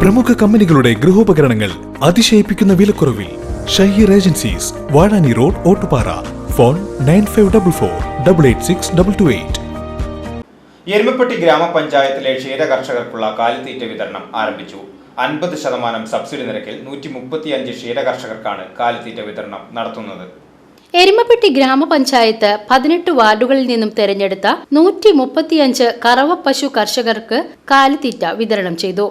പ്രമുഖ കമ്പനികളുടെ ഗൃഹോപകരണങ്ങൾ അതിശയിപ്പിക്കുന്ന വിലക്കുറവിൽ Shaheer agencies Vazhani road Ottupara. Phone nine five double four double eight six double two eight. Erumapetty ഗ്രാമപഞ്ചായത്തിലെ ക്ഷീര കർഷകർക്കുള്ള കാലിത്തീറ്റ വിതരണം ആരംഭിച്ചു. അൻപത് ശതമാനം സബ്സിഡി നിരക്കിൽ നൂറ്റി മുപ്പത്തിയഞ്ച് ക്ഷീര കർഷകർക്കാണ് കാലിത്തീറ്റ വിതരണം നടത്തുന്നത്. എരുമപ്പെട്ടി ഗ്രാമപഞ്ചായത്ത് പതിനെട്ട് വാർഡുകളിൽ നിന്നും തെരഞ്ഞെടുത്ത നൂറ്റി മുപ്പത്തിയഞ്ച് കറവ പശു കർഷകർക്ക് കാലിത്തീറ്റ വിതരണം ചെയ്തു.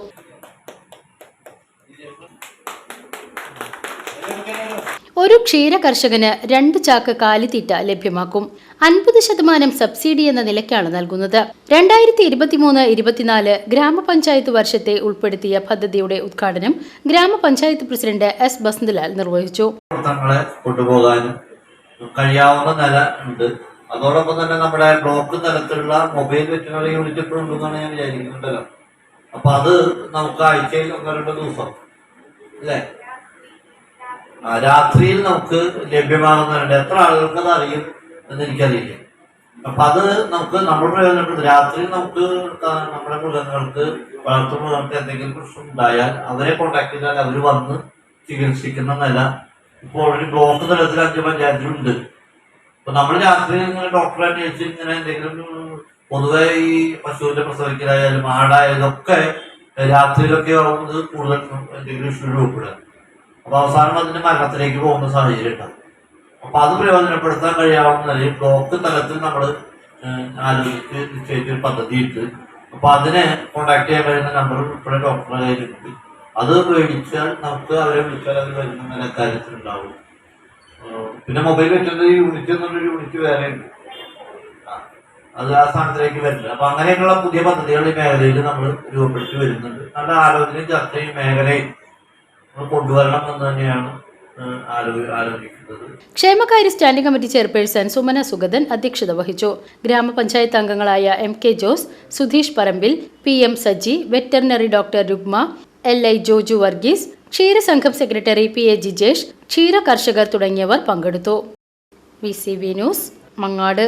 ഒരു ക്ഷീര കർഷകന് രണ്ട് ചാക്ക് കാലിത്തീറ്റ ലഭ്യമാക്കും. അൻപത് ശതമാനം സബ്സിഡി എന്ന നിലയ്ക്കാണ് നൽകുന്നത്. രണ്ടായിരത്തി ഇരുപത്തിമൂന്ന് ഇരുപത്തിനാല് ഗ്രാമപഞ്ചായത്ത് വർഷത്തെ ഉൾപ്പെടുത്തിയ പദ്ധതിയുടെ ഉദ്ഘാടനം ഗ്രാമപഞ്ചായത്ത് പ്രസിഡന്റ് എസ് ബസന്തലാൽ നിർവഹിച്ചു. തങ്ങളെ കൊണ്ടുപോകാനും കഴിയാവുന്ന നില ഉണ്ട്. അതോടൊപ്പം തന്നെ നമ്മുടെ ബ്ലോക്ക് തലത്തിലുള്ള മൊബൈൽ വെറ്റിനറി യൂണിറ്റ് ഇപ്പോഴും ഞാൻ വിചാരിക്കുന്നുണ്ടല്ലോ. അപ്പൊ അത് നമുക്ക് ആഴ്ചയിൽ ഒന്നോ രണ്ടോ ദിവസം അല്ലേ? രാത്രിയിൽ നമുക്ക് ലഭ്യമാകുന്നവരുണ്ട്. എത്ര ആളുകൾക്ക് അത് അറിയും എന്ന് എനിക്കറിയില്ല. അപ്പൊ അത് നമുക്ക് നമ്മുടെ പ്രയോജനപ്പെടുത്തും. രാത്രിയിൽ നമുക്ക് നമ്മുടെ മൃഗങ്ങൾക്ക് വളർത്തു മൃഗങ്ങൾക്ക് എന്തെങ്കിലും പ്രശ്നം ഉണ്ടായാൽ അവരെ കോണ്ടാക്ട് ചെയ്താൽ അവർ വന്ന് ചികിത്സിക്കുന്ന നില ഇപ്പോൾ ഓൾറെഡി ബ്ലോക്ക് തലത്തിൽ അഞ്ച് പഞ്ചായത്തിലുണ്ട് അപ്പൊ നമ്മൾ രാത്രി ഇങ്ങനെ ഡോക്ടറെ അന്വേഷിച്ച് ഇങ്ങനെ എന്തെങ്കിലും പൊതുവെ ഈ പശുവിന്റെ പ്രസവിക്കലായാലും ആടായാലും ഒക്കെ രാത്രിയിലൊക്കെ ആവുന്നത് കൂടുതൽ എന്തെങ്കിലും ഇഷ്യൂ രൂപപ്പെടുക. അപ്പൊ അവസാനം അതിന്റെ മരണത്തിലേക്ക് പോകുന്ന സാഹചര്യം ഉണ്ടാകും അപ്പൊ അത് പ്രയോജനപ്പെടുത്താൻ കഴിയാവുന്ന നിലയിൽ ബ്ലോക്ക് തലത്തിൽ നമ്മൾ ആലോചിച്ച് നിശ്ചയിച്ച ഒരു പദ്ധതി ഉണ്ട് അപ്പൊ അതിനെ കോണ്ടാക്ട് ചെയ്യാൻ കഴിയുന്ന നമ്പർ ഇപ്പോഴും ഡോക്ടറുടെ കയ്യിലുണ്ട്. അത് മേടിച്ചാൽ നമുക്ക് അവരെ വിളിച്ചാൽ അവർ വരുന്ന നല്ല കാര്യത്തിലുണ്ടാവും പിന്നെ മൊബൈൽ വെച്ചിട്ട് യൂണിറ്റ് എന്നുള്ളൊരു യൂണിറ്റ് വേറെ ഉണ്ട്. അത് ആ സ്ഥാനത്തിലേക്ക് വരില്ല. അപ്പൊ അങ്ങനെയൊക്കെയുള്ള പുതിയ പദ്ധതികൾ ഈ മേഖലയിൽ നമ്മൾ രൂപപ്പെടുത്തി വരുന്നുണ്ട്. നല്ല ആലോചനയും ചർച്ചയും മേഖലയും. കൊണ്ടുവരണം എന്ന് തന്നെയാണ് ക്ഷേമകാര്യ standing committee chairperson Sumana Sugathan അധ്യക്ഷത വഹിച്ചു. ഗ്രാമപഞ്ചായത്ത് അംഗങ്ങളായ M K Jose Sudheesh Parambil P M Saji veterinary doctor Rugma L I Joju Varghese ക്ഷീരസംഘം secretary P A Jijesh ക്ഷീര കർഷകർ തുടങ്ങിയവർ പങ്കെടുത്തു. V C news Mangad.